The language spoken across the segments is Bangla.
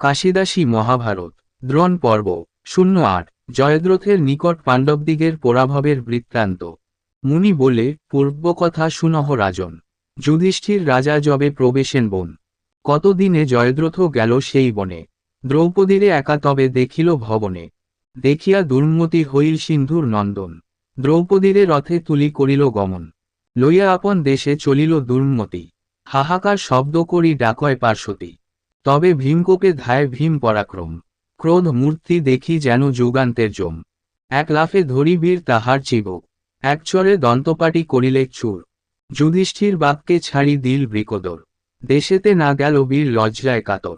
কাশিদাসী মহাভারত, দ্রোণ পর্ব, শূন্য আট, জয়দ্রথের নিকট পাণ্ডবদিগের পরাভবের বৃত্তান্ত। মুনি বলে, পূর্বকথা শুনহ রাজন, যুধিষ্ঠির রাজা জবে প্রবেশেন বন। কতদিনে জয়দ্রথ গেল সেই বনে? দ্রৌপদীরে একা তবে দেখিল ভবনে। দেখিয়া দুর্মতি হইল সিন্ধুর নন্দন। দ্রৌপদীরে রথে তুলি করিল গমন। লইয়া আপন দেশে চলিল দুর্মতি। হাহাকার শব্দ করি ডাকয় পার্শ্বতী। তবে ভীমকোকে ধায় ভীম পরাক্রম। ক্রোধ মূর্তি দেখি যেন যুগান্তের জম। এক লাফে ধরি বীর তাহার চিবক এক চরে দন্তপাটি করিলে চুর। যুধিষ্ঠির বাক্যে ছাড়ি দিল বৃকদর। দেশেতে না গেল বীর লজ্জায় কাতর।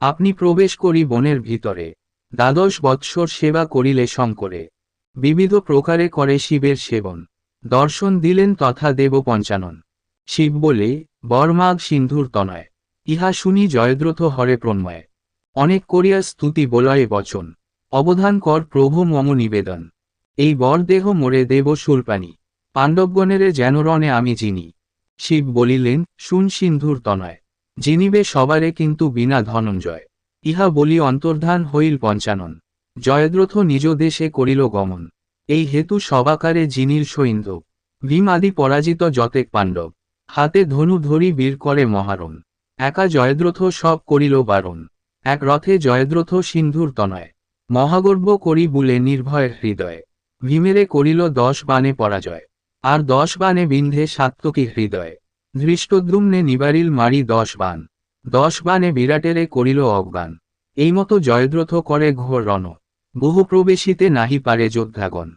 আপনি প্রবেশ করি বনের ভিতরে। দ্বাদশ বৎসর সেবা করিলে শঙ্করে। বিবিধ প্রকারে করে শিবের সেবন। দর্শন দিলেন তথা দেব পঞ্চানন শিব বলে, বর্মাগ সিন্ধুর তনয়। ইহা শুনি জয়দ্রথ হরে প্রণময়। অনেক করিয়া স্তুতি বলয়ে বচন। অবধান কর প্রভু মম নিবেদন। এই বর দেহ মোরে দেব সুরপানি পাণ্ডবগণেরে যেন রণে আমি চিনি শিব বলিলেন, শুন সিন্ধুর তনয়। জিনিবে সবারে কিন্তু বিনা ধনঞ্জয়। ইহা বলি অন্তর্ধান হইল পঞ্চানন। জয়দ্রথ নিজ দেশে করিল গমন। এই হেতু সবাকারে জিনিল সৈন্দ ভীম আদি পরাজিত যতেক পাণ্ডব। হাতে ধনু ধরি বীর করে মহারণ। একা জয়দ্রথ সব করিল বারণ। এক রথে জয়দ্রথ সিন্ধুর তনয়। মহাগর্ব করি বুলে নির্ভয় হৃদয়ে। ভীমেরে করিল দশ বাণে পরাজয়। আর দশ বাণে বিন্ধে সাত্তকী হৃদয়ে। ধৃষ্টদ্রুম্নে নিবারিল মারি দশ বাণ। দশ বাণে বিরাটেরে করিল অজ্ঞান। এই মতো জয়দ্রথ করে ঘোর রণ। বহু প্রবেশিতে নাহি পারে যোদ্ধাগণ।